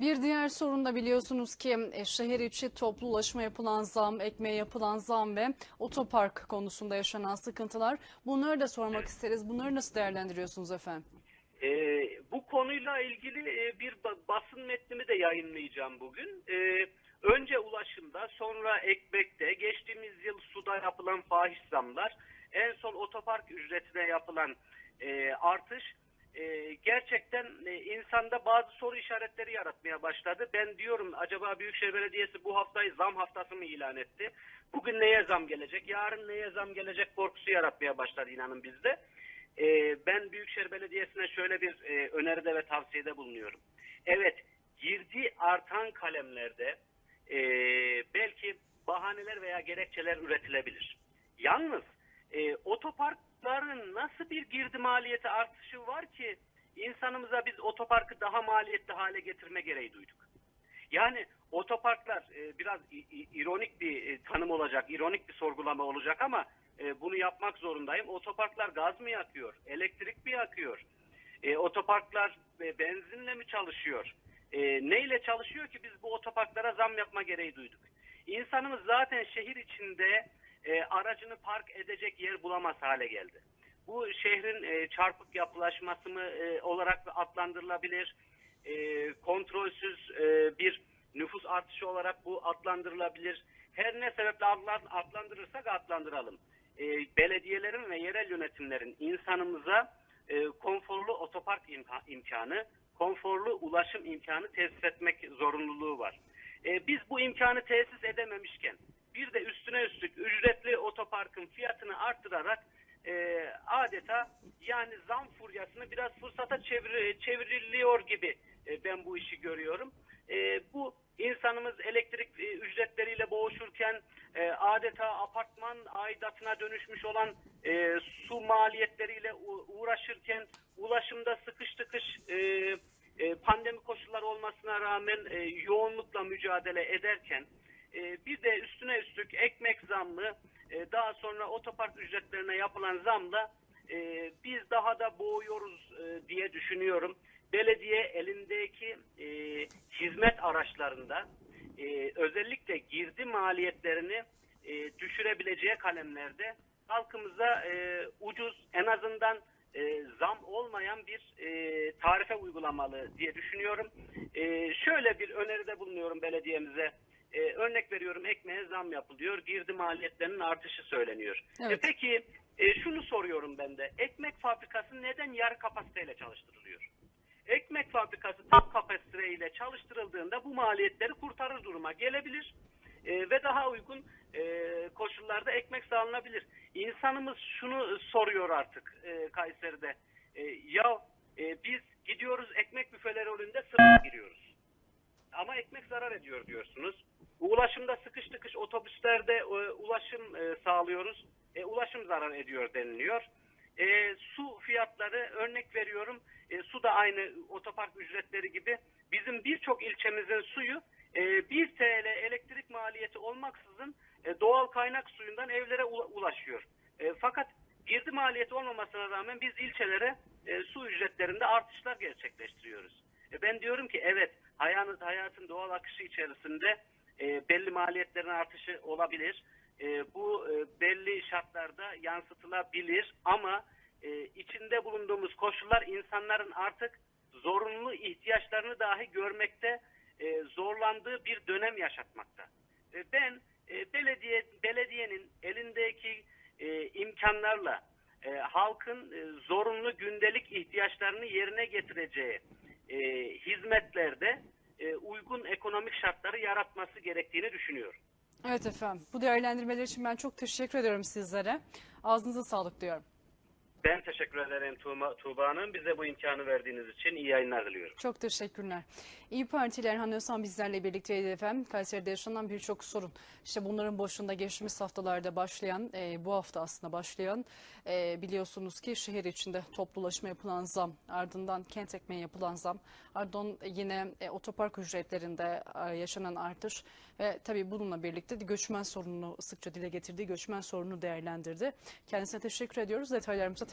Bir diğer sorun da biliyorsunuz ki e, şehir içi toplu ulaşıma yapılan zam, ekmeğe yapılan zam ve otopark konusunda yaşanan sıkıntılar. Bunları da sormak isteriz. Bunları nasıl değerlendiriyorsunuz efendim? Ee, bu konuyla ilgili e, bir ba- basın metnimi de yayınlayacağım bugün. Ee, önce ulaşımda, sonra ekmekte, geçtiğimiz yıl suda yapılan fahiş zamlar, en son otopark ücretine yapılan e, artış e, gerçekten e, insanda bazı soru işaretleri yaratmaya başladı. Ben diyorum acaba Büyükşehir Belediyesi bu haftayı zam haftası mı ilan etti? Bugün neye zam gelecek, yarın neye zam gelecek korkusu yaratmaya başladı inanın bizde. Ee, ben Büyükşehir Belediyesi'ne şöyle bir e, öneride ve tavsiyede bulunuyorum. Evet, girdi artan kalemlerde e, belki bahaneler veya gerekçeler üretilebilir. Yalnız e, otoparkların nasıl bir girdi maliyeti artışı var ki insanımıza biz otoparkı daha maliyetli hale getirme gereği duyduk. Yani otoparklar e, biraz ironik bir e, tanım olacak, ironik bir sorgulama olacak ama e, bunu yapmak zorundayım. Otoparklar gaz mı yakıyor, elektrik mi yakıyor? Otoparklar benzinle mi çalışıyor? E, neyle çalışıyor ki biz bu otoparklara zam yapma gereği duyduk? İnsanımız zaten şehir içinde e, aracını park edecek yer bulamaz hale geldi. Bu şehrin e, çarpık yapılaşması mı e, olarak adlandırılabilir? e, kontrolsüz e, bir nüfus artışı olarak bu adlandırılabilir. Her ne sebeple adlan- adlandırırsak adlandıralım. E, belediyelerin ve yerel yönetimlerin insanımıza e, konforlu otopark imka- imkanı, konforlu ulaşım imkanı tesis etmek zorunluluğu var. E, biz bu imkanı tesis edememişken bir de üstüne üstlük otoparkın arttırarak e, adeta yani zam furyasını biraz fırsata çevir, çevriliyor gibi e, ben bu işi görüyorum. E, bu insanımız elektrik e, ücretleriyle boğuşurken e, adeta apartman aidatına dönüşmüş olan e, su maliyetleriyle uğraşırken ulaşımda sıkış tıkış e, e, pandemi koşulları olmasına rağmen e, yoğunlukla mücadele ederken e, bir de üstüne üstlük ekmek zammı e, daha sonra otopark ücretlerine yapılan zamla e, biz daha da boğuyoruz e, diye düşünüyorum. Belediye elindeki e, hizmet araçlarında e, özellikle girdi maliyetlerini e, düşürebileceği kalemlerde halkımıza e, ucuz en azından e, zam olmayan bir e, tarife uygulamalı diye düşünüyorum. E, şöyle bir öneride bulunuyorum belediyemize. E, örnek veriyorum ekmeğe zam yapılıyor. Girdi maliyetlerinin artışı söyleniyor. Evet. E, peki e, şunu soruyorum ben de. Ekmek fabrikası neden yarı kapasiteyle çalıştırılıyor? Ekmek fabrikası tam kapasiteyle çalıştırıldığında bu maliyetleri kurtarır duruma gelebilir e, ve daha uygun e, koşullarda ekmek sağlanabilir. İnsanımız şunu soruyor artık e, Kayseri'de. E, ya e, biz gidiyoruz ekmek büfeleri önünde sıraya giriyoruz. Ama ekmek zarar ediyor diyorsunuz. Ulaşımda sıkış tıkış otobüslerde e, ulaşım e, sağlıyoruz. E, ulaşım zarar ediyor deniliyor. E, su fiyatları örnek veriyorum. E, su da aynı otopark ücretleri gibi. Bizim birçok ilçemizin suyu e, 1 TL elektrik maliyeti olmaksızın e, doğal kaynak suyundan evlere ula- ulaşıyor. E, fakat girdi maliyeti olmamasına rağmen biz ilçelere e, su ücretlerinde artışlar gerçekleştiriyoruz. E, ben diyorum ki evet hayatın, hayatın doğal akışı içerisinde e, belli maliyetlerin artışı olabilir. E, bu e, belli şartlarda yansıtılabilir ama e, içinde bulunduğumuz koşullar insanların artık zorunlu ihtiyaçlarını dahi görmekte e, zorlandığı bir dönem yaşatmakta. E, ben e, belediye belediyenin elindeki e, imkanlarla e, halkın e, zorunlu gündelik ihtiyaçlarını yerine getireceği e, hizmetlerde e, uygun ekonomik şartları yaratması gerektiğini düşünüyorum. Evet efendim. Bu değerlendirmeler için ben çok teşekkür ediyorum sizlere. Ağzınıza sağlık diyorum. Ben teşekkür ederim Tuğba, Tuğba. Bize bu imkanı verdiğiniz için iyi yayınlar diliyorum. Çok teşekkürler. İyi Parti ile Erhan Özhan bizlerle birlikteydi efendim. Kayseri'de yaşanan birçok sorun. İşte bunların başında geçtiğimiz haftalarda başlayan, e, bu hafta aslında başlayan e, biliyorsunuz ki şehir içinde toplu ulaşıma yapılan zam, ardından kent ekmeğe yapılan zam, ardından yine e, otopark ücretlerinde e, yaşanan artış ve tabii bununla birlikte göçmen sorununu sıkça dile getirdiği göçmen sorununu değerlendirdi. Kendisine teşekkür ediyoruz. Detaylarımıza tekrar